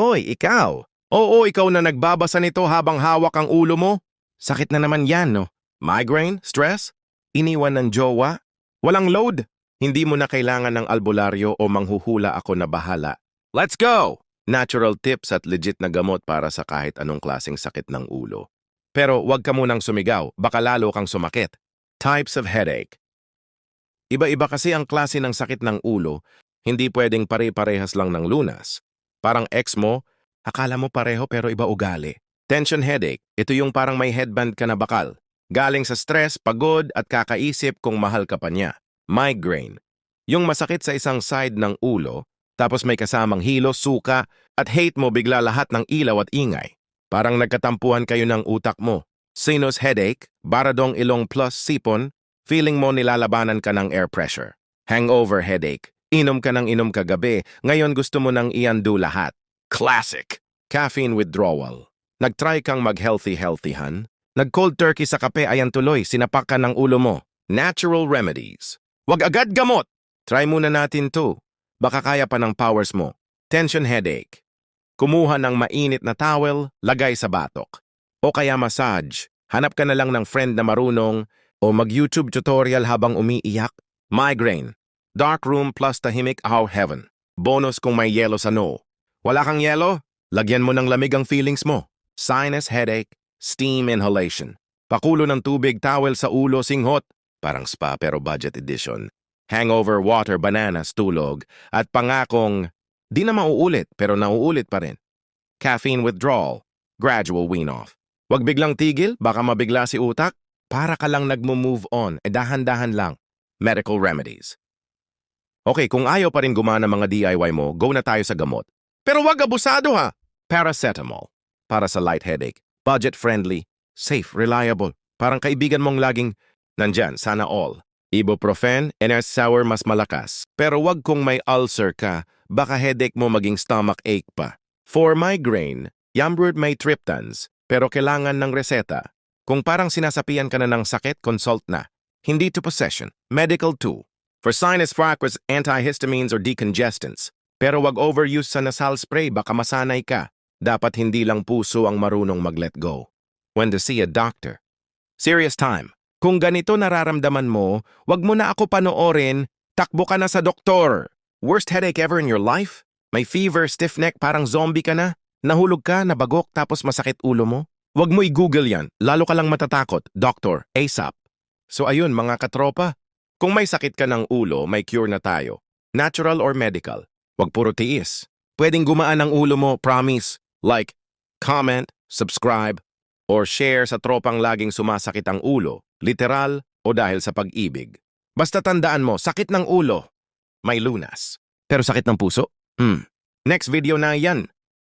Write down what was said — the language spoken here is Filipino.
Hoy, ikaw. Oo, ikaw na nagbabasa nito habang hawak ang ulo mo. Sakit na naman yan, no? Migraine? Stress? Iniwan ng jowa? Walang load? Hindi mo na kailangan ng albularyo o manghuhula ako na bahala. Let's go! Natural tips at legit na gamot para sa kahit anong klaseng sakit ng ulo. Pero wag ka munang sumigaw, baka lalo kang sumakit. Types of headache. Iba-iba kasi ang klase ng sakit ng ulo, hindi pwedeng pare-parehas lang ng lunas. Parang ex mo, akala mo pareho pero iba ugali. Tension headache, ito yung parang may headband ka na bakal. Galing sa stress, pagod at kakaisip kung mahal ka pa niya. Migraine, yung masakit sa isang side ng ulo, tapos may kasamang hilo, suka, at hate mo bigla lahat ng ilaw at ingay. Parang nagkatampuhan kayo ng utak mo. Sinus headache, baradong ilong plus sipon, feeling mo nilalabanan ka ng air pressure. Hangover headache, inom ka ng inom kagabi, ngayon gusto mo nang iando lahat. Classic! Caffeine withdrawal. Nagtry kang mag-healthy-healthyhan? Nag-cold turkey sa kape ayan tuloy, sinapak ka ng ulo mo. Natural remedies. Wag agad gamot! Try muna natin to. Baka kaya pa ng powers mo. Tension headache. Kumuha ng mainit na towel, lagay sa batok. O kaya massage. Hanap ka na lang ng friend na marunong o mag-YouTube tutorial habang umiiyak. Migraine. Dark room plus tahimik how heaven. Bonus kung may yelo sa no. Wala kang yelo? Lagyan mo ng lamig ang feelings mo. Sinus headache, steam inhalation. Pakulo ng tubig, towel sa ulo, singhot. Parang spa pero budget edition. Hangover, water, bananas, tulog. At pangakong, di na mauulit pero nauulit pa rin. Caffeine withdrawal, gradual wean-off. Huwag biglang tigil, baka mabigla si utak. Para ka lang nagmo-move on, eh dahan-dahan lang. Medical remedies. Okay, kung ayaw pa rin gumana mga DIY mo, go na tayo sa gamot. Pero wag abusado ha! Paracetamol. Para sa light headache. Budget-friendly. Safe, reliable. Parang kaibigan mong laging nandyan, sana all. Ibuprofen, NS sour mas malakas. Pero wag kung may ulcer ka, baka headache mo maging stomach ache pa. For migraine, Yambrud may triptans, pero kailangan ng reseta. Kung parang sinasapian ka na ng sakit, consult na. Hindi to possession, medical too. For sinus fracas, antihistamines or decongestants. Pero wag overuse sa nasal spray, baka masanay ka. Dapat hindi lang puso ang marunong mag-let go. When to see a doctor. Serious time. Kung ganito nararamdaman mo, wag mo na ako panoorin, takbo ka na sa doktor. Worst headache ever in your life? May fever, stiff neck, parang zombie ka na? Nahulog ka, nabagok, tapos masakit ulo mo? Wag mo i-google yan, lalo ka lang matatakot. Doctor, ASAP. So ayun mga katropa, kung may sakit ka ng ulo, may cure na tayo. Natural or medical. Wag puro tiis. Pwedeng gumaan ang ulo mo, promise. Like, comment, subscribe, or share sa tropang laging sumasakit ang ulo, literal o dahil sa pag-ibig. Basta tandaan mo, sakit ng ulo, may lunas. Pero sakit ng puso? Hmm. Next video na yan.